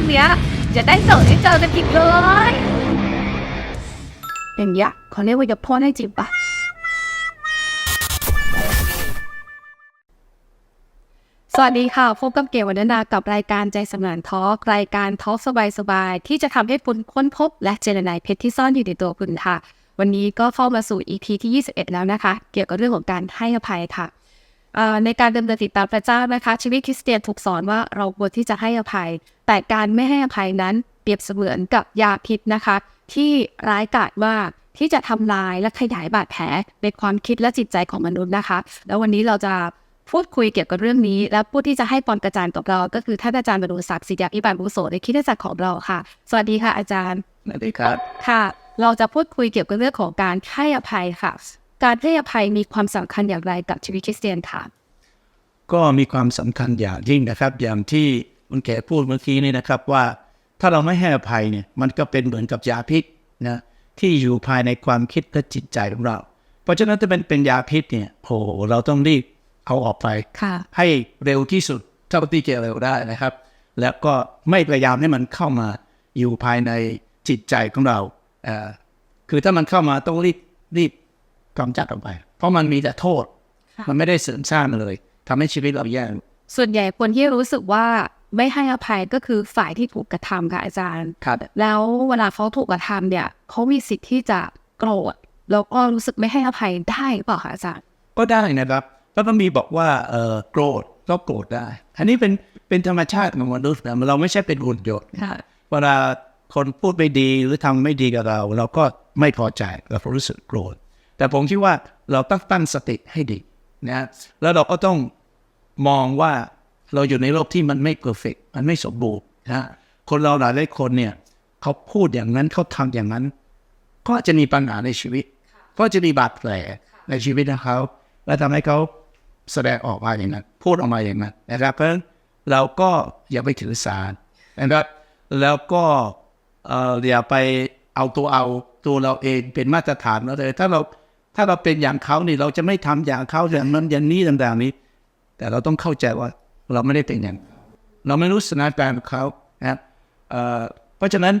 าติเนี้ยจะได้เจอได้เจอกันอีกเลย อย่างเงี้ยเขาเรียกว่ายกโทษให้จริงปะสวัสดีค่ะ พบกับเก๋วันนากับรายการใจสำนานทอล์กรายการทอล์กสบายๆ ที่จะทำให้คุณค้นพบ และเจรนายเพชรที่ซ่อนอยู่ในตัวคุณค่ะ วันนี้ก็เข้ามาสู่ EP ที่ 21 แล้วนะคะ เกี่ยวกับเรื่องของการให้อภัยค่ะ ในการดำเนินติดตามพระเจ้านะคะ ชีวิตคริสเตียนถูกสอนว่าเราควรที่จะให้อภัย แต่การไม่ให้อภัยนั้นเปรียบเสมือนกับยาพิษนะคะ ที่ร้ายกาจมากที่จะทำลายและขยายบาดแผลในความคิดและจิตใจของมนุษย์นะคะ แล้ววันนี้เราจะพูดคุยเกี่ยวกับเรื่องนี้ และผู้ที่จะให้ปอนกระจานกับเรา ก็คือท่านอาจารย์บรรลุศักดิ์ศิริยาพิบาลบุโสในคริดจักรของเราค่ะ สวัสดีค่ะอาจารย์สวัสดีครับค่ะ เราจะพูดคุยเกี่ยวกับเรื่องของการให้อภัยค่ะ การให้อภัยมีความสำคัญอย่างไรกับชีวิตคริสเตียนค่ะก็มีความสำคัญอย่างยิ่งนะครับ อย่างที่คุณแขพูดเมื่อกี้นี่นะครับว่าถ้าเราไม่ให้อภัยเนี่ยมันก็เป็นเหมือนกับยาพิษนะที่อยู่ภายในความคิดและจิตใจของเรา เพราะฉะนั้นถ้าเป็นเป็นยาพิษเนี่ยโหเราต้องรีบเอาออกไปค่ะให้เร็วที่สุดเท่าที่จะเร็วได้นะครับ แล้วก็ไม่พยายามให้มันเข้ามาอยู่ภายในจิตใจของเราเอ่อคือถ้ามันเข้ามาต้องรีบรีบ กำจัดออกไป เพราะมันมีแต่โทษค่ะมันไม่ได้เสริมสร้างเลยทำให้ชีวิตเราแย่ส่วนใหญ่คนที่รู้สึกว่าไม่ให้อภัยก็คือฝ่ายที่ถูกกระทำค่ะอาจารย์ครับแล้วเวลาเขาถูกกระทำเนี่ยเขามีสิทธิ์ที่จะโกรธแล้วก็รู้สึกไม่ให้อภัยได้หรือเปล่าคะอาจารย์ ก็ได้นะครับแล้วก็มีบอกว่าเออโกรธก็โกรธได้ อันนี้เป็นเป็นธรรมชาติของมนุษย์นะเราไม่ใช่เป็นหุ่นยนต์ค่ะเวลาคนพูดไม่ดีหรือทำไม่ดีกับเรา เราก็ไม่พอใจเราก็รู้สึกโกรธ แต่ผมคิดว่าเราต้องตั้งสติให้ดีนะแล้วเราก็ต้องมองว่าเราอยู่ในโลกที่มันไม่เพอร์เฟกมันไม่สมบูรณ์นะคนเราหลายหลายคนเนี่ยเขาพูดอย่างนั้นเขาทำอย่างนั้น ก็จะมีปัญหาในชีวิต ก็จะมีบาดแผลในชีวิตของเขาและทำให้เขาแสดงออกมาอย่างนั้น พูดออกมาอย่างนั้นนะครับ เพราะฉะนั้นเราก็อย่าไปถือสารนะครับแล้วก็เอ่ออย่าไปเอาตัวเอาตัวเราเองเป็นมาตรฐานเราเลยถ้าเรา ถ้าเราเป็นอย่างเขานี่เราจะไม่ทำอย่างเขาอย่างนั้นอย่างนี้ต่างๆนี้ แต่เราต้องเข้าใจว่าเราไม่ได้เป็นอย่างเขาเราไม่รู้สถานการณ์ของเขานะครับเอ่อเพราะฉะนั้น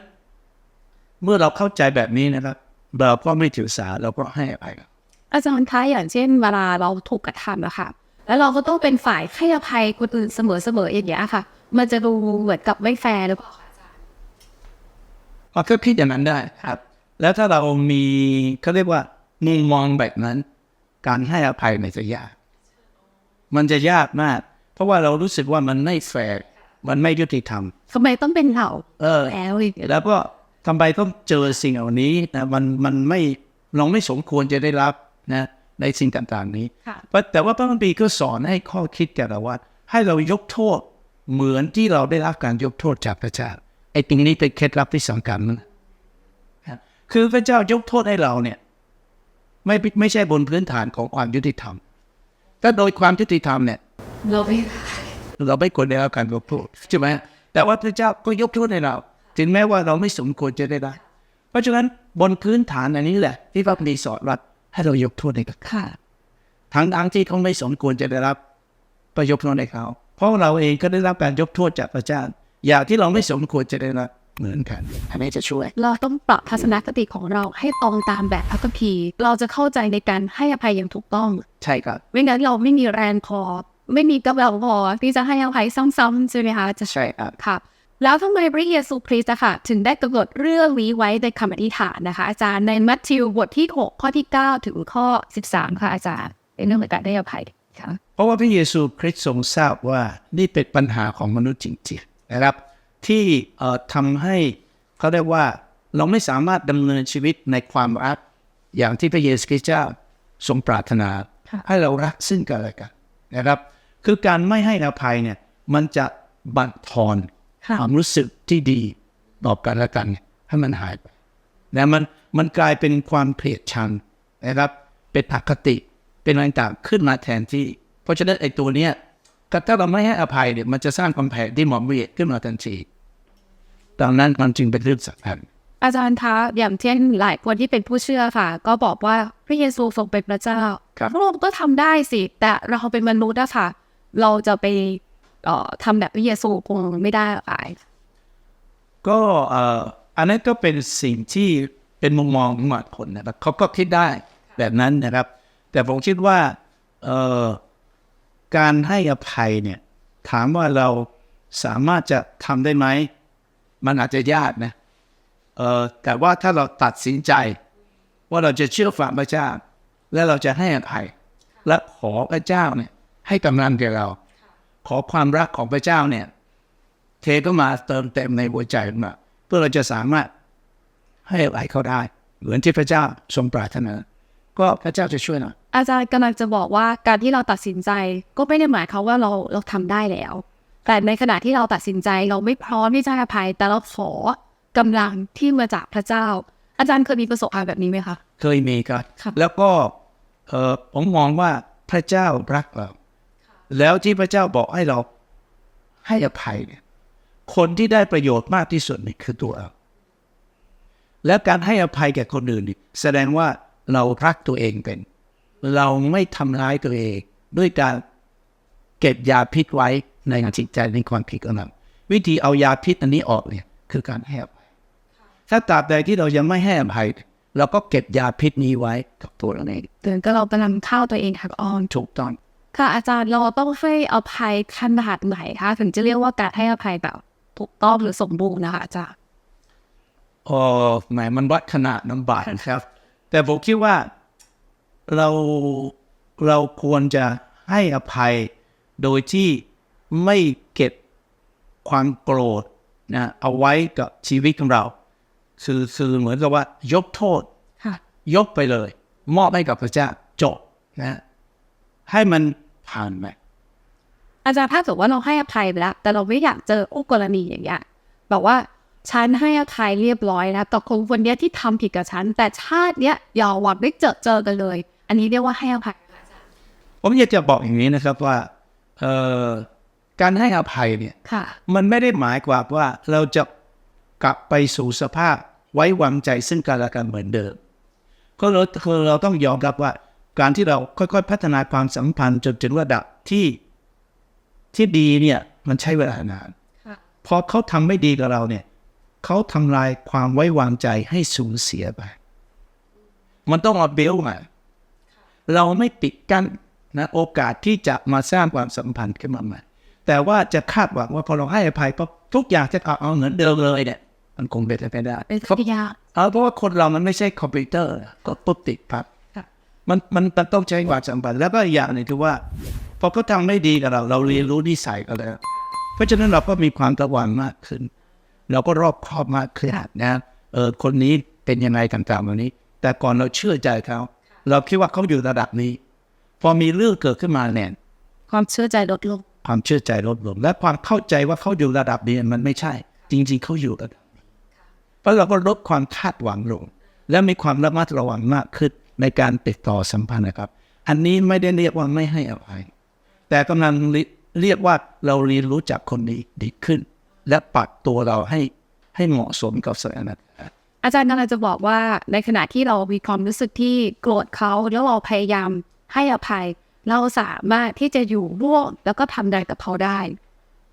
เมื่อเราเข้าใจแบบนี้นะครับ เราก็ไม่ถือสาเราก็ให้อภัยครับอาจารย์คะอย่างเช่น เวลาเราถูกกระทำอะค่ะแล้วเราก็ต้องเป็นฝ่ายให้อภัยคนอื่นเสมอๆอย่างเงี้ยค่ะ มันจะดูเหมือนกับไม่แฟร์หรือเปล่าคะอาจารย์เราก็คิดอย่างนั้นได้ครับ แล้วถ้าเรามีเขาเรียกว่า มุมมองแบบนั้น การให้อภัยมันจะยาก มันจะยากมาก เพราะว่าเรารู้สึกว่ามันไม่แฟร์มันไม่ยุติธรรมทำไมต้องเป็นเราเออแล้วอีกแล้วก็ทำไมต้องเจอสิ่งเหล่านี้นะมันมันไม่เราไม่สมควรจะได้รับนะในสิ่งต่างๆนี้ค่ะแต่ว่าพระคัมภีร์ก็สอนให้ข้อคิดแก่เราว่า ให้เรายกโทษเหมือนที่เราได้รับการยกโทษจากพระเจ้าไอ้ตรงนี้เป็นเคล็ดลับที่สำคัญนะคือพระเจ้ายกโทษให้เราเนี่ย ไม่ไม่ใช่บนพื้นฐานของความยุติธรรม ถ้าโดยความยุติธรรมเนี่ย เราไม่เราไม่ควรได้รับการยกโทษใช่ไหมแต่ว่าพระเจ้าก็ยกโทษให้เรา ถึงแม้ว่าเราไม่สมควรจะได้รับเพราะฉะนั้นบนพื้นฐานอันนี้แหละ ที่พระคัมภีร์สอนว่าให้เรายกโทษให้กับค่ะทั้งทั้งที่เขาไม่สมควรจะได้รับประยกโทษให้เขา เพราะเราเองก็ได้รับการยกโทษจากพระเจ้าอย่างที่เราไม่สมควรจะได้รับ เหมือนกันอันนี้จะช่วย เราต้องปรับทัศนคติของเราให้ตรงตามแบบพระคัมภีร์เราจะเข้าใจในการให้อภัยอย่างถูกต้อง ใช่ครับไม่งั้นเราไม่มีแรงพอไม่มีกำลังพอที่จะให้อภัยซ้ำๆใช่ไหมคะจะใช่ครับค่ะแล้วทำไมพระเยซูคริสต์อะค่ะถึงได้กำหนดเรื่องนี้ไว้ในคำอธิษฐานนะคะ อาจารย์ในมัทธิวบทที่ 6 ข้อที่ 9 ถึงข้อ 13 ค่ะอาจารย์เป็นเรื่องของการให้อภัยค่ะเพราะว่าพระเยซูคริสต์ทรงทราบว่านี่เป็นปัญหาของมนุษย์จริงๆนะครับ ที่เอ่อทำให้เขาเรียกว่าเราไม่สามารถดำเนินชีวิตในความรักอย่างที่พระเยซูคริสต์เจ้าทรงปรารถนาค่ะให้เรารักซึ่งกันและกันนะครับ คือการไม่ให้อภัยเนี่ยมันจะบั่นทอนค่ะความรู้สึกที่ดีต่อกันและกันเนี่ยให้มันหายไปนะมันมันกลายเป็นความเกลียดชังนะครับเป็นอคติเป็นอะไรต่างๆขึ้นมาแทนที่ เพราะฉะนั้นไอ้ตัวเนี้ย ถ้าเราไม่ให้อภัยเนี่ยมันจะสร้างกำแพงที่หมอมเวียดขึ้นมาทันทีดังนั้นมันจึงเป็นเรื่องสำคัญอาจารย์คะอย่างเช่นหลายคนที่เป็นผู้เชื่อค่ะ ก็บอกว่าพระเยซูทรงเป็นพระเจ้าครับพระองค์ก็ทำได้สิ แต่เราเป็นมนุษย์อะค่ะเราจะไปเอ่อทำแบบพระเยซูคงไม่ได้หรอกค่ะก็เอ่ออันนั้นก็เป็นสิ่งที่เป็นมุมมองของบางคนนะครับเขาก็คิดได้แบบนั้นนะครับ แต่ผมคิดว่าเอ่อ การให้อภัยเนี่ยถามว่าเราสามารถจะทำได้ไหม มันอาจจะยากนะเออแต่ว่าถ้าเราตัดสินใจ ว่าเราจะเชื่อฟังพระเจ้า และเราจะให้อภัย และขอพระเจ้าเนี่ยให้กำลังแก่เรา ขอความรักของพระเจ้าเนี่ยเทเข้ามาเติมเต็มในหัวใจของเราเพื่อเราจะสามารถให้อะไรเขาได้ เหมือนที่พระเจ้าทรงปรารถนา ก็พระเจ้าจะช่วยเราอาจารย์กำลังจะบอกว่าการที่เราตัดสินใจก็ไม่ได้หมายความว่าเราเราทำได้แล้ว แต่ในขณะที่เราตัดสินใจเราไม่พร้อมที่จะให้อภัย แต่เราขอกำลังที่มาจากพระเจ้า อาจารย์เคยมีประสบการณ์แบบนี้ไหมคะเคยมีครับครับ แล้วก็เออผมมองว่าพระเจ้ารักเราแล้วที่พระเจ้าบอกให้เราให้อภัยเนี่ยคนที่ได้ประโยชน์มากที่สุดนี่คือตัวเรา และการให้อภัยแก่คนอื่นนี่แสดงว่า เรารักตัวเองเป็น เราไม่ทำร้ายตัวเอง ด้วยการเก็บยาพิษไว้ในจิตใจในความผิดของเราวิธีเอายาพิษอันนี้ออกเนี่ยคือการให้อภัยถ้าตราบใดที่เรายังไม่ให้อภัยเราก็เก็บยาพิษนี้ไว้กับตัวเราเองเตือนก็เรากำลังเข้าตัวเองหักอ่อนถูกต้องค่ะอาจารย์เราต้องให้อภัยขนาดไหนคะถึงจะเรียกว่าการให้อภัยแบบถูกต้องหรือสมบูรณ์นะคะอาจารย์โอ้แหมมันวัดขนาดน้ำบาดครับ แต่ผมคิดว่าเราเราควรจะให้อภัยโดยที่ไม่เก็บความโกรธนะเอาไว้กับชีวิตของเราคือคือเหมือนกับว่ายกโทษค่ะยกไปเลย มอบให้กับพระเจ้าจบนะให้มันผ่านไปอาจารย์ถ้าเกิดว่าเราให้อภัยไปแล้วแต่เราไม่อยากเจอคู่กรณีอย่างเงี้ยแบบว่า ฉันให้อภัยเรียบร้อยแล้วต่อคนคนเนี้ยที่ทำผิดกับฉัน แต่ชาติเนี้ยอย่าหวังได้เจอเจอกันเลย อันนี้เรียกว่าให้อภัยไหมอาจารย์ผมอยากจะบอกอย่างนี้นะครับว่าเอ่อการให้อภัยเนี่ยค่ะมันไม่ได้หมายความว่าเราจะกลับไปสู่สภาพไว้วางใจซึ่งกันและกันเหมือนเดิมก็เราคือเราต้องยอมรับว่า การที่เราค่อยๆ พัฒนาความสัมพันธ์จนถึงระดับที่ที่ดีเนี่ยมันใช้เวลานานค่ะพอเขาทำไม่ดีกับเราเนี่ย เขาทำลายความไว้วางใจให้สูญเสียไป มันต้องเอาเบลมาเราไม่ปิดกั้นนะโอกาสที่จะมาสร้างความสัมพันธ์ขึ้นมาใหม่แต่ว่าจะคาดหวังว่าพอเราให้อภัยปั๊บทุกอย่างจะกลับเอาเหมือนเดิมเลยเนี่ยมันคงเป็นไปไม่ได้เป็นเพราะที่ยากเอาเพราะว่าคนเรามันไม่ใช่คอมพิวเตอร์ก็ปุ๊บติดปั๊บค่ะมันมันมันต้องใช้ความสัมพันธ์แล้วก็อีกอย่างหนึงคือว่าพอเขาทำไม่ดีกับเรา เราเรียนรู้นิสัยกันแล้ว เพราะฉะนั้นเราก็มีความระวังมากขึ้น เราก็รอบคอบมากขึ้นนะเออคนนี้เป็นยังไงต่างๆแบบนี้ แต่ก่อนเราเชื่อใจเขา เราคิดว่าเขาอยู่ระดับนี้ พอมีเรื่องเกิดขึ้นมาเนี่ยความเชื่อใจลดลงความเชื่อใจลดลงและความเข้าใจว่าเขาอยู่ระดับนี้มันไม่ใช่ จริง ๆเขาอยู่ระดับนี้เพราะเราก็ลดความคาดหวังลง และมีความระมัดระวังมากขึ้นในการติดต่อสัมพันธ์นะครับ อันนี้ไม่ได้เรียกว่าไม่ให้อภัยแต่กำลังเรีเรียกว่าเราเรียนรู้จักคนนี้ดีขึ้น และปรับตัวเราให้ให้เหมาะสมกับสถานการณ์อาจารย์กำลังจะบอกว่าในขณะที่เรามีความรู้สึกที่โกรธเขาแล้วเราพยายามให้อภัย เราสามารถที่จะอยู่ร่วมแล้วก็ทำใดกับเขาได้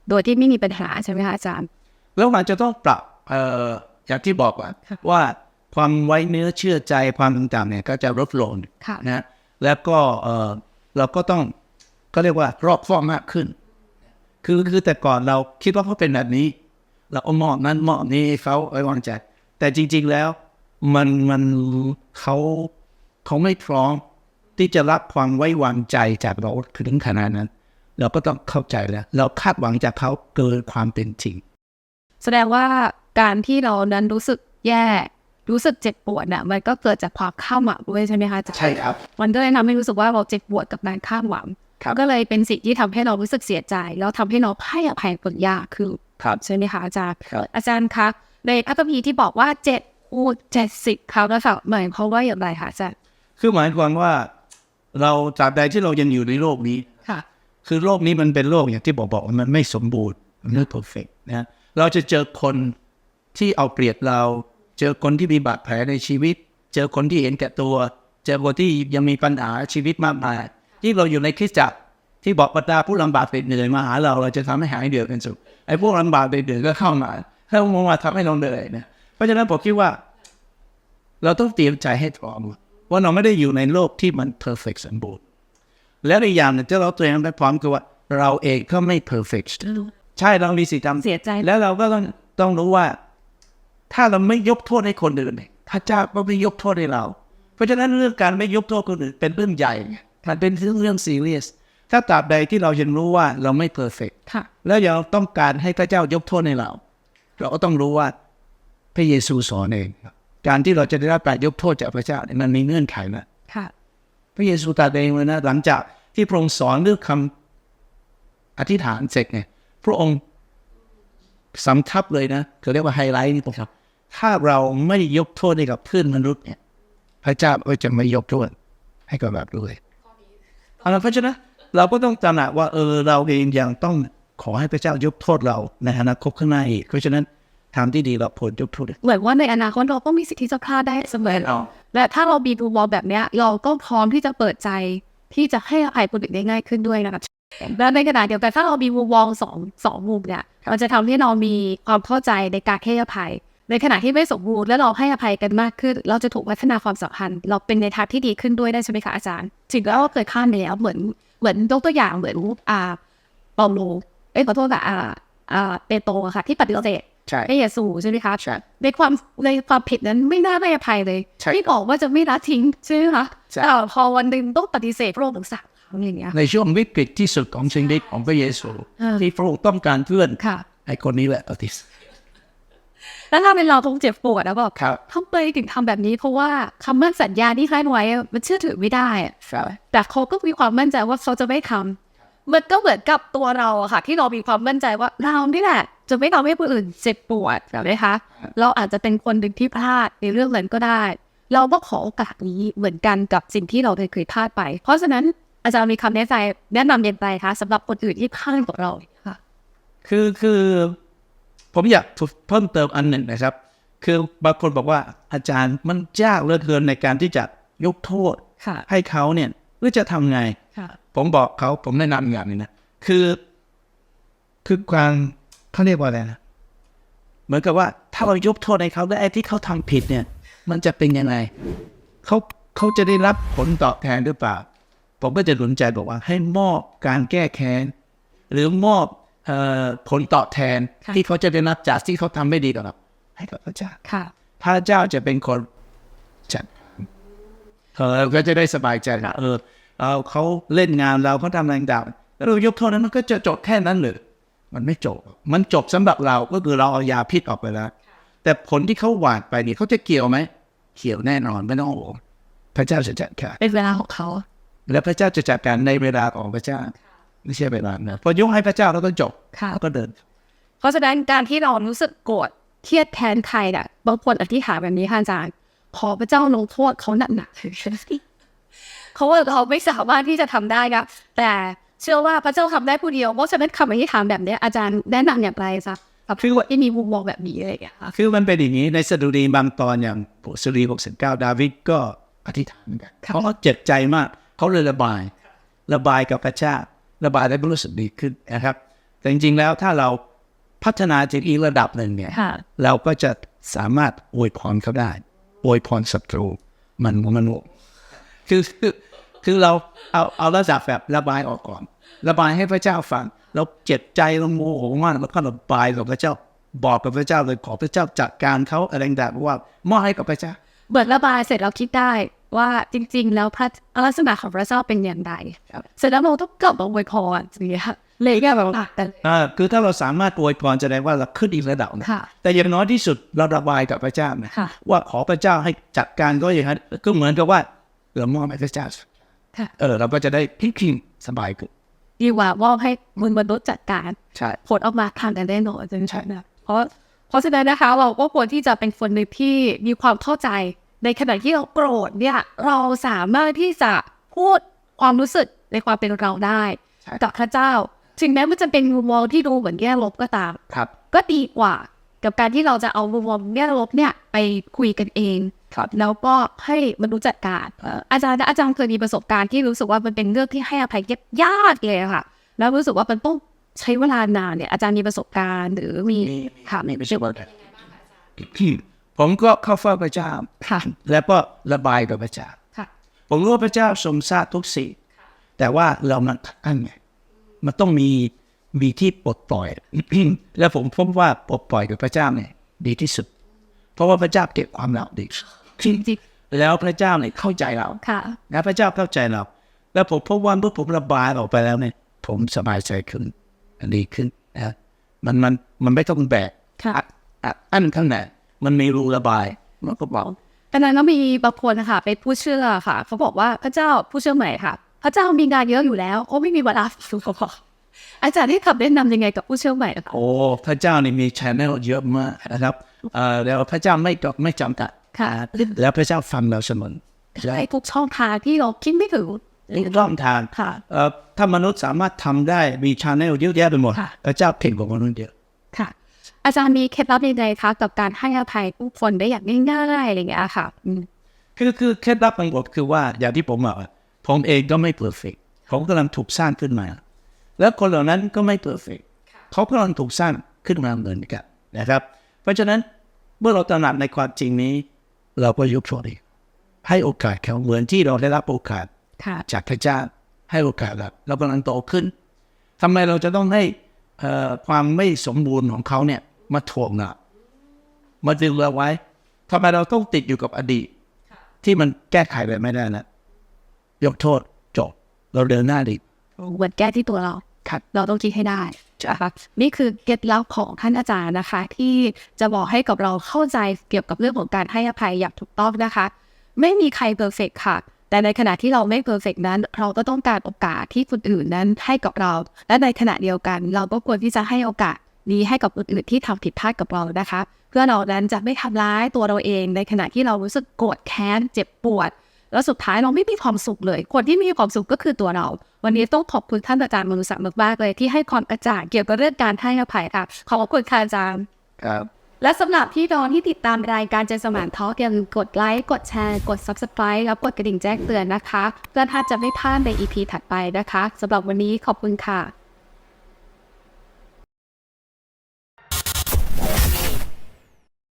โดยที่ไม่มีปัญหาใช่ไหมคะอาจารย์ แล้วมันจะต้องปรับเอ่ออย่างที่บอกว่าค่ะว่าความไว้เนื้อเชื่อใจความต่างๆเนี่ยก็จะลดลงค่ะนะแล้วก็เออเราก็ต้องก็เรียกว่ารอบคอบมากขึ้น คือคือแต่ก่อนเราคิดว่าเขาเป็นแบบนี้ เราเอามอบนั้นมอบนี้ให้เขาไว้วางใจแต่จริง ๆแล้วมันมันเขาเขาไม่พร้อมที่จะรับความไว้วางใจจากเราถึงขนาดนั้น เราก็ต้องเข้าใจแล้ว เราคาดหวังจากเขาเกินความเป็นจริง แสดงว่าการที่เรานั้นรู้สึกแย่รู้สึกเจ็บปวดน่ะมันก็เกิดจากความคาดหวังด้วยใช่ไหมคะอาจารย์ใช่ครับ มันก็เลยทำให้รู้สึกว่าเราเจ็บปวดกับการคาดหวังครับ ก็เลยเป็นสิ่งที่ทำให้เรารู้สึกเสียใจ แล้วทำให้เราให้อภัยคนยากคือครับใช่ไหมคะอาจารย์ครับอาจารย์คะในพระคัมภีร์ที่บอกว่าเจ็ดอูเจ็ดสิบครั้งแล้วค่ะหมายความว่าอย่างไรคะอาจารย์คือหมายความว่าเราตราบใดที่เรายังอยู่ในโลกนี้ค่ะ คือโลกนี้มันเป็นโลกอย่างที่บอกบอกว่ามันไม่สมบูรณ์มันไม่เพอร์เฟกนะเราจะเจอคนที่เอาเปรียบเรา เจอคนที่มีบาดแผลในชีวิต เจอคนที่เห็นแก่ตัว เจอคนที่ยังมีปัญหาชีวิตมากมาย ที่เราอยู่ในคริสตจักรที่บอกบรรดาผู้ลำบากเป็นเหนื่อยมาหาเราเราจะทำให้หายเดือดเป็นสุขไอ้พวกลำบากเป็นเหนื่อยก็เข้ามาเข้ามาทำให้เราเหนื่อยนะเพราะฉะนั้นผมคิดว่า เราต้องเตรียมใจให้พร้อมว่าเราไม่ได้อยู่ในโลกที่มัน perfect สมบูรณ์แล้วอีกอย่างหนึงที่เราเตรียมไปพร้อมคือว่า เราเองก็ไม่ perfect ใช่เรามีสิทธิ์ทำเสียใจ แล้วเราก็ต้องต้องรู้ว่า ถ้าเราไม่ยกโทษให้คนอื่นเนี่ยพระเจ้าก็ไม่ยกโทษให้เรา เพราะฉะนั้นเรื่องการไม่ยกโทษคนอื่นเป็นเรื่องใหญ่ มันเป็นเรื่องเรื่องซีเรียสถ้าตราบใดที่เรายังรู้ว่าเราไม่เพอร์เฟกค่ะแล้วยังต้องการให้พระเจ้ายกโทษให้เรา เราก็ต้องรู้ว่าพระเยซูสอนเองการที่เราจะได้รับการยกโทษจากพระเจ้าเนี่ยมันมีเงื่อนไขนะค่ะพระเยซูตรัสเองเลยนะหลังจากที่พระองค์สอนเรื่องคำอธิษฐานเสร็จไงพระองค์สำทับเลยนะเขาเรียกว่าไฮไลท์นี่ครับ ถ้าเราไม่ยกโทษให้กับเพื่อนมนุษย์เนี่ย พระเจ้าก็จะไม่ยกโทษให้กับแบบด้วย เอาละเพราะฉะนั้นเราก็ต้องตระหนักว่าเออเราเองยังต้องขอให้พระเจ้ายกโทษเราในอนาคตข้างหน้าอีกเพราะฉะนั้นทางที่ดีเราผลยกโทษเหมือนว่าในอนาคตเราก็มีสิทธิ์ที่จะพลาดได้เสมอเอาและถ้าเรามีมุมมองแบบเนี้ยเราก็พร้อมที่จะเปิดใจที่จะให้อภัยคนอื่นได้ง่ายขึ้นด้วยนะคะและในขณะเดียวกันถ้าเรามีมุมมองสองสองมุมเนี่ยมันจะทำให้เรามีความเข้าใจในการให้อภัย ในขณะที่ไม่สมบูรณ์และเราให้อภัยกันมากขึ้น เราจะถูกพัฒนาความสัมพันธ์ เราเป็นในทางที่ดีขึ้นด้วยได้ใช่ไหมคะอาจารย์จริงแล้วเราเคยคาดแล้วเหมือนเหมือนยกตัวอย่างเหมือนอ่าเปาโลเอ้ยขอโทษค่ะอ่าอ่าเปโตรอะค่ะ ที่ปฏิเสธใช่พระเยซูใช่ไหมคะใช่ในความในความผิดนั้นไม่น่าให้อภัยเลยใช่ที่บอกว่าจะไม่ละทิ้งใช่ไหมคะใช่แต่พอวันหนึ่งต้องปฏิเสธพระองค์ถึงสามครั้งอย่างเงี้ยในช่วงวิกฤตที่สุดของชีวิตของพระเยซูอ่าที่พระองค์ต้องการเพื่อนค่ะไอ้คนนี้แหละปฏิเสธ แล้วถ้าเป็นเราคงเจ็บปวดนะบอกครับทำไมถึงทำแบบนี้เพราะว่าคำมั่นสัญญาที่ให้ไว้อะมันเชื่อถือไม่ได้อะครับแต่เขาก็มีความมั่นใจว่าเขาจะไม่ทำมันก็เหมือนกับตัวเราอะค่ะ ที่เรามีความมั่นใจว่าเรานี่แหละจะไม่ทำให้คนอื่นเจ็บปวดแบบนะคะเราอาจจะเป็นคนหนึ่งที่พลาดในเรื่องนั้นก็ได้ เราก็ขอโอกาสนี้เหมือนกันกับสิ่งที่เราเคยพลาดไป เพราะฉะนั้นอาจารย์มีคำแนะนำแนะนำอย่างไรคะสำหรับคนอื่นที่พลาดกับเราค่ะ คือคือ ผมอยากเพิ่มเติมอันหนึ่งนะครับ คือบางคนบอกว่าอาจารย์มันยากเหลือเกินในการที่จะยกโทษค่ะให้เขาเนี่ยเพื่อจะทำไงค่ะผมบอกเขาผมแนะนำอย่างหนี้นะ คือ คือความเขาเรียกว่าอะไรนะ เหมือนกับว่าถ้าเรายกโทษให้เขาแล้วไอ้ที่เขาทำผิดเนี่ย มันจะเป็นยังไงเขาเขาจะได้รับผลตอบแทนหรือเปล่า ผมก็จะหนุนใจบอกว่าให้มอบการแก้แค้น หรือมอบเอ่อ ผลตอบแทนค่ะที่เขาจะได้รับจากที่เขาทำไม่ดีกับเราให้กับพระเจ้าค่ะพระเจ้าจะเป็นคนจัดเออเราก็จะได้สบายใจนะเออเราเขาเล่นงานเราเขาทำอะไรต่างๆแล้วเรายกโทษนั้นมันก็จะจบแค่นั้นเลยมันไม่จบ มันจบสำหรับเราก็คือเราเอายาพิษออกไปแล้ว แต่ผลที่เขาหวานไปนี่เขาจะเกี่ยวไหมเกี่ยวแน่นอนไม่ต้องห่วงพระเจ้าจะจัดการเป็นเวลาของเขา และพระเจ้าจะจัดการในเวลาของพระเจ้า ไม่ใช่เวลานะพอยกให้พระเจ้าแล้วก็จบค่ะแล้วก็เดิน เพราะฉะนั้นการที่เรารู้สึกโกรธเครียดแค้นใครน่ะบางคนอธิษฐานแบบนี้ค่ะอาจารย์ขอพระเจ้าลงโทษเขาหนักๆเขาว่าเราไม่สามารถที่จะทำได้นะแต่เชื่อว่าพระเจ้าทำได้ผู้เดียวเพราะฉะนั้นคำอธิษฐานแบบเนี้ยอาจารย์แนะนำอย่างไรจ๊ะกับผู้ที่มีมุมมองแบบนี้อะไรอย่างเงี้ยค่ะคือมันเป็นอย่างนี้ในสดุดีบางตอนอย่างบทสดุดี69ดาวิดก็อธิษฐานเหมือนกันครับเขาเจ็บใจมาก เขาเลยระบาย ระบายกับพระเจ้า ระบายแล้วก็รู้สึกดีขึ้นนะครับ แต่จริงๆแล้วถ้าเราพัฒนาถึงอีกระดับหนึ่งเนี่ยค่ะเราก็จะสามารถอวยพรเขาได้อวยพรศัตรูมันมันคือคือคือเราเอาเอาระดับแบบระบายออกก่อน ระบายให้พระเจ้าฟังเราเจ็บใจเราโมโหมากแล้วก็ระบายกับพระเจ้าบอกกับพระเจ้าเลยขอพระเจ้าจัดการเขาอะไรต่างๆว่า มอบให้กับพระเจ้าเบิดระบายเสร็จเราคิดได้ ว่าจริง ๆ แล้วพระลักษณะของพระเจ้าเป็นอย่างไรครับเสร็จแล้วเราต้องกลับมาอวยพรอย่างเงี้ยเลยก็แบบว่าแต่อ่าคือถ้าเราสามารถอวยพรแสดงว่าเราขึ้นอีกระดับหนึ่งค่ะแต่อย่างน้อยที่สุดเราระบายกับพระเจ้านะค่ะว่าขอพระเจ้าให้จัดการก็อย่างนั้นก็เหมือนกับว่าเรามอบให้พระเจ้าค่ะเออเราก็จะได้พิคิงสบายขึ้นดีกว่ามอบให้มือมนุษย์จัดการใช่ผลออกมาทางกันได้หนอยจนใช่นะเพราะเพราะฉะนั้นนะคะเราก็ควรที่จะเป็นคนหนึ่งที่มีความเข้าใจ ในขณะที่เราโกรธเนี่ยเราสามารถที่จะพูดความรู้สึกในความเป็นเราได้ใช่กับพระเจ้า ถึงแม้มันจะเป็นมุมมองที่ดูเหมือนแง่ลบก็ตามครับก็ดีกว่ากับการที่เราจะเอามุมมองแง่ลบเนี่ยไปคุยกันเองครับแล้วก็ให้มันรู้จัดการเอ่ออาจารย์อาจารย์เคยมีประสบการณ์ที่รู้สึกว่ามันเป็นเรื่องที่ให้อภัยยากเลยอะค่ะ แล้วรู้สึกว่ามันต้องใช้เวลานานเนี่ยอาจารย์มีประสบการณ์หรือมีค่ะไม่ใช่ว่า ผมก็เข้าเฝ้าพระเจ้าค่ะแล้วก็ระบายกับพระเจ้าค่ะผมรู้ว่าพระเจ้าทรงทราบทุกสิ่งแต่ว่าเรามันอันไงมันต้องมีมีที่ปลดปล่อย แล้วผมพบว่าปลดปล่อยกับพระเจ้าเนี่ยดีที่สุด เพราะว่าพระเจ้าเก็บความลับดีจริงแล้วพระเจ้าเนี่ยเข้าใจเราๆค่ะนะพระเจ้าเข้าใจเรา แล้วผมพบว่าเมื่อผมระบายออกไปแล้วเนี่ย ผมสบายใจขึ้นดีขึ้นนะมันมันมันไม่ต้องแบกค่ะอัดอัดอันข้างใน มันมีรูระบายมันก็บอกแต่นั้นก็มีบางคนนะคะเป็นผู้เชื่อค่ะ เขาบอกว่าพระเจ้าผู้เชื่อใหม่ค่ะ พระเจ้ามีงานเยอะอยู่แล้วเขาไม่มีเวลาฝึกเขาบอกอาจารย์ให้คำแนะนำยังไงกับผู้เชื่อใหม่นะคะโอ้พระเจ้านี่มีชแนลเยอะมากนะครับเอ่อแล้วพระเจ้าไม่ก็ไม่จำกัดค่ะแล้วพระเจ้าฟังเราเสมอและให้ทุกช่องทางที่เราคิดไม่ถึงร่องทางค่ะเอ่อถ้ามนุษย์สามารถทำได้มีชแนลเยอะแยะไปหมดค่ะพระเจ้าเก่งกว่ามนุษย์เยอะค่ะ อาจารย์มีเคล็ดลับยังไงคะกับการให้อภัยผู้คนได้อย่างง่ายๆอะไรอย่างเงี้ยค่ะอืมคือคือเคล็ดลับของผมคือว่าอย่างที่ผมบอกอะผมเองก็ไม่เพอร์เฟกผมกำลังถูกสร้างขึ้นมา แล้วคนเหล่านั้นก็ไม่เพอร์เฟกเขากำลังถูกสร้างขึ้นมาเหมือนกันนะครับ เพราะฉะนั้นเมื่อเราตระหนักในความจริงนี้ เราก็ยกโทษอีกให้โอกาสเขาเหมือนที่เราได้รับโอกาสค่ะจากพระเจ้าให้โอกาสเราเรากำลังโตขึ้นทำไมเราจะต้องให้เอ่อความไม่สมบูรณ์ของเขาเนี่ย มาถ่วงเรามาดึงเราไว้ทำไมเราต้องติดอยู่กับอดีต ที่มันแก้ไขไปไม่ได้แล้วยกโทษจบ เราเดินหน้าดีเหมือนแก้ที่ตัวเราครับเราต้องคิดให้ได้นะคะนี่คือเคล็ดลับของท่านอาจารย์นะคะ ที่จะบอกให้กับเราเข้าใจเกี่ยวกับเรื่องของการให้อภัยอย่างถูกต้องนะคะ ไม่มีใครเพอร์เฟกค่ะ แต่ในขณะที่เราไม่เพอร์เฟกนั้น เราก็ต้องการโอกาสที่คนอื่นนั้นให้กับเรา และในขณะเดียวกัน เราก็ควรที่จะให้โอกาส นี้ให้กับคนอื่นที่ทำผิดพลาดกับเรานะคะ เพื่อเรานั้นจะไม่ทำร้ายตัวเราเองในขณะที่เรารู้สึกโกรธแค้นเจ็บปวด แล้วสุดท้ายเราไม่มีความสุขเลย คนที่มีความสุขก็คือตัวเรา วันนี้ต้องขอบคุณท่านอาจารย์มนุษย์มากๆเลยที่ให้ความกระจ่างเกี่ยวกับเรื่องการให้อภัยค่ะขอบคุณค่ะอาจารย์ครับและสำหรับพี่น้องที่ติดตามรายการเจนสมานทอล์กอย่าลืมกดไลค์ กดแชร์ กด Subscribe แล้วกดกระดิ่งแจ้งเตือนนะคะ เพื่อท่านจะไม่พลาดใน EP ถัดไปนะคะสำหรับวันนี้ขอบคุณค่ะ